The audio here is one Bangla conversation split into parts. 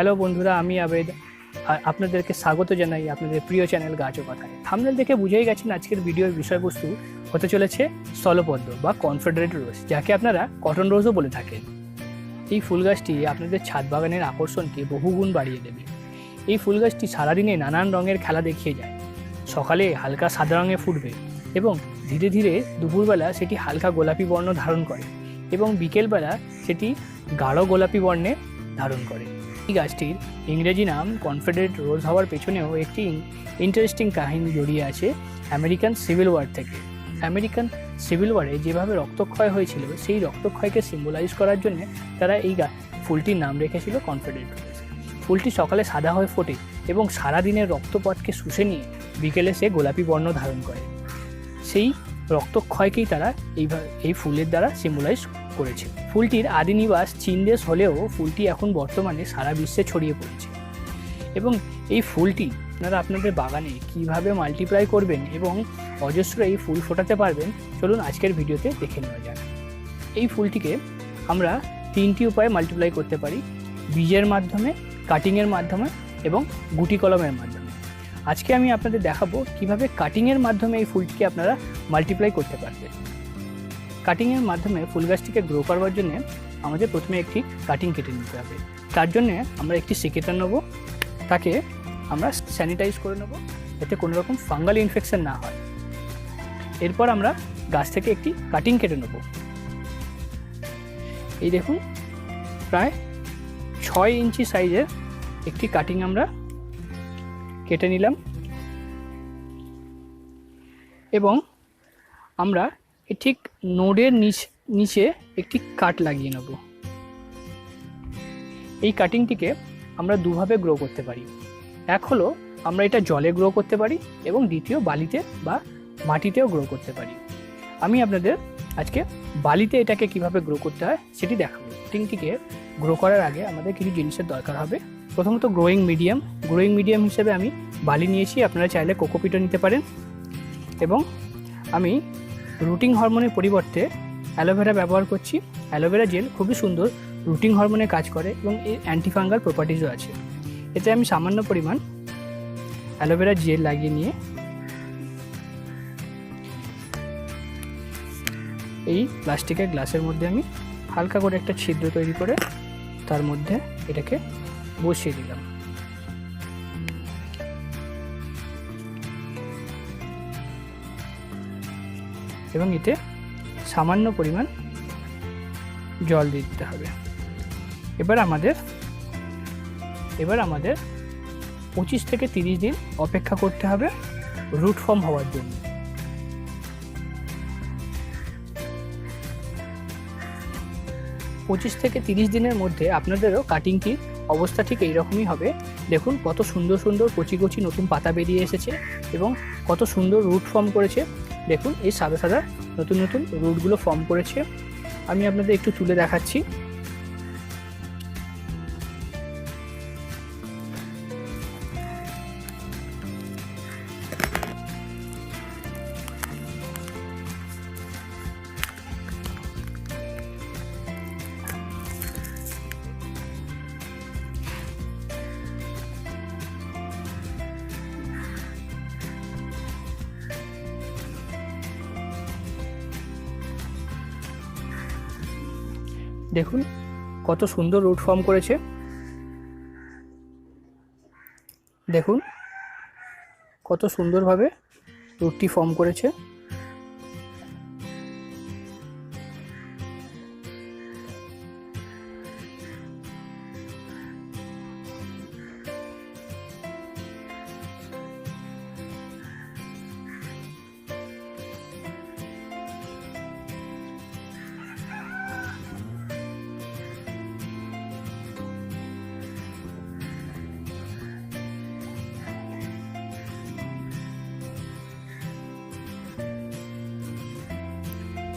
হ্যালো বন্ধুরা, আমি আবেদ। আপনাদেরকে স্বাগত জানাই আপনাদের প্রিয় চ্যানেল গাছ ও কথায়। থামনেল দেখে বুঝেই গেছেন আজকের ভিডিওর বিষয়বস্তু হতে চলেছে স্থলপদ্ম বা কনফেডারেট রোজ যাকে আপনারা কটন রোজও বলে থাকেন। এই ফুল গাছটি আপনাদের ছাদ বাগানের আকর্ষণকে বহুগুণ বাড়িয়ে দেবে। এই ফুল গাছটি সারাদিনে নানান রঙের খেলা দেখিয়ে যায়। সকালে হালকা সাদা রঙে ফুটবে এবং ধীরে ধীরে দুপুরবেলা সেটি হালকা গোলাপি বর্ণ ধারণ করে এবং বিকেলবেলা সেটি গাঢ় গোলাপি বর্ণে ধারণ করে। এই গাছটির ইংরেজি নাম কনফেডারেট রোজ হওয়ার পেছনেও একটি ইন্টারেস্টিং কাহিনী জড়িয়ে আছে আমেরিকান সিভিল ওয়ার থেকে। আমেরিকান সিভিল ওয়ারে যেভাবে রক্তক্ষয় হয়েছিল, সেই রক্তক্ষয়কে সিম্বলাইজ করার জন্য তারা এই ফুলটির নাম রেখেছিল কনফেডারেট রোজ ফুলটি সকালে সাদা হয়ে ফোটে এবং সারাদিনের রক্তপথকে শুষে নিয়ে বিকেলে সে গোলাপি বর্ণ ধারণ করে। সেই রক্তক্ষয়কেই তারা এইভাবে এই ফুলের দ্বারা সিম্বলাইজ করেছে। ফুলটির আদি নিবাস চীন দেশ হলেও ফুলটি এখন বর্তমানে সারা বিশ্বে ছড়িয়ে পড়েছে। এবং এই ফুলটি আপনারা আপনাদের বাগানে কীভাবে মাল্টিপ্লাই করবেন এবং অজস্র এই ফুল ফোটাতে পারবেন, চলুন আজকের ভিডিওতে দেখে নেওয়া যাক। এই ফুলটিকে আমরা তিনটি উপায়ে মাল্টিপ্লাই করতে পারি, বীজের মাধ্যমে কাটিংয়ের মাধ্যমে এবং গুটি কলমের মাধ্যমে। আজকে আমি আপনাদের দেখাবো কীভাবে কাটিংয়ের মাধ্যমে এই ফুলটিকে আপনারা মাল্টিপ্লাই করতে পারবেন। কাটিংয়ের মাধ্যমে ফুল গাছটিকে গ্রো করবার জন্য আমাদের প্রথমে একটি কাটিং কেটে নিতে হবে। তার জন্য আমরা একটি সেকেটার নেব। তাকে আমরা স্যানিটাইজ করে নেব যাতে কোনো রকম ফাঙ্গাল ইনফেকশন না হয়। এরপর আমরা গাছ থেকে একটি কাটিং কেটে নেব। এই দেখুন, প্রায় ছয় ইঞ্চি সাইজের একটি কাটিং আমরা কেটে নিলাম। এবং আমরা ঠিক নোডের নিচ, নিচে একটি কাট লাগিয়ে নেব। এই কাটিংটিকে আমরা দুভাবে গ্রো করতে পারি। এক হলো আমরা এটা জলে গ্রো করতে পারি এবং দ্বিতীয় বালিতে বা মাটিতেও গ্রো করতে পারি। আমি আপনাদের আজকে বালিতে এটাকে কীভাবে গ্রো করতে হয় সেটি দেখাবো। কাটিংটিকে গ্রো করার আগে আমাদের কিছু জিনিসের দরকার হবে। প্রথমত গ্রোয়িং মিডিয়াম গ্রোয়িং মিডিয়াম হিসেবে আমি বালি নিয়েছি, আপনারা চাইলে কোকোপিটও নিতে পারেন। এবং আমি রুটিং হরমোনের পরিবর্তে অ্যালোভেরা ব্যবহার করছি। অ্যালোভেরা জেল খুবই সুন্দর, রুটিং হরমোনে কাজ করে এবং এর অ্যান্টিফাঙ্গাল প্রপার্টিজও আছে। এতে আমি সামান্য পরিমাণ অ্যালোভেরা জেল লাগিয়ে নিয়ে এই প্লাস্টিকের গ্লাসের মধ্যে আমি হালকা করে একটা ছিদ্র তৈরি করে তার মধ্যে এটাকে বসিয়ে দিলাম। এবং এতে সামান্য পরিমাণ জল দিতে হবে। এবার আমাদের এবার আমাদের পঁচিশ থেকে তিরিশ দিন অপেক্ষা করতে হবে রুট ফর্ম হওয়ার জন্য। পঁচিশ থেকে তিরিশ দিনের মধ্যে আপনাদেরও কাটিংটির অবস্থা ঠিক এইরকমই হবে। দেখুন কত সুন্দর সুন্দর কচি কচি নতুন পাতা বেরিয়ে এসেছে এবং কত সুন্দর রুট ফর্ম করেছে। দেখুন এই সাদা সাদা নতুন নতুন রুটগুলো ফর্ম করেছে। আমি আপনাদের একটু তুলে দেখাচ্ছি। দেখুন কত সুন্দর রুট ফর্ম করেছে। দেখুন কত সুন্দরভাবে রুটটি ফর্ম করেছে।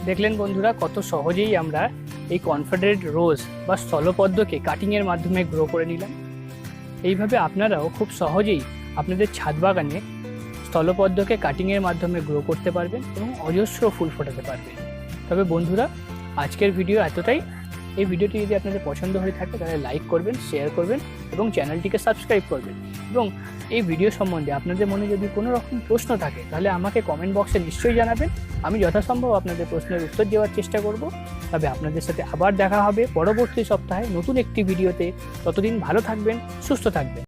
দেখলেন বন্ধুরা, কত সহজেই আমরা এই কনফেডারেট রোজ বা স্থলপদ্মকে কাটিংয়ের মাধ্যমে গ্রো করে নিলাম। এইভাবে আপনারাও খুব সহজেই আপনাদের ছাদ বাগানে স্থলপদ্মকে কাটিংয়ের মাধ্যমে গ্রো করতে পারবেন এবং অজস্র ফুল ফোটাতে পারবেন। তবে বন্ধুরা, আজকের ভিডিও এতটাই। এই ভিডিওটি যদি আপনাদের পছন্দ হয়ে থাকে, তাহলে লাইক করবেন শেয়ার করবেন এবং চ্যানেলটিকে সাবস্ক্রাইব করবেন। এবং এই ভিডিও সম্বন্ধে আপনাদের মনে যদি কোনো রকম প্রশ্ন থাকে, তাহলে আমাকে কমেন্ট বক্সে নিশ্চয়ই জানাবেন। আমি যথাসম্ভব আপনাদের প্রশ্নের উত্তর দেওয়ার চেষ্টা করব। তবে আপনাদের সাথে আবার দেখা হবে পরবর্তী সপ্তাহে নতুন একটি ভিডিওতে ততদিন ভালো থাকবেন, সুস্থ থাকবেন।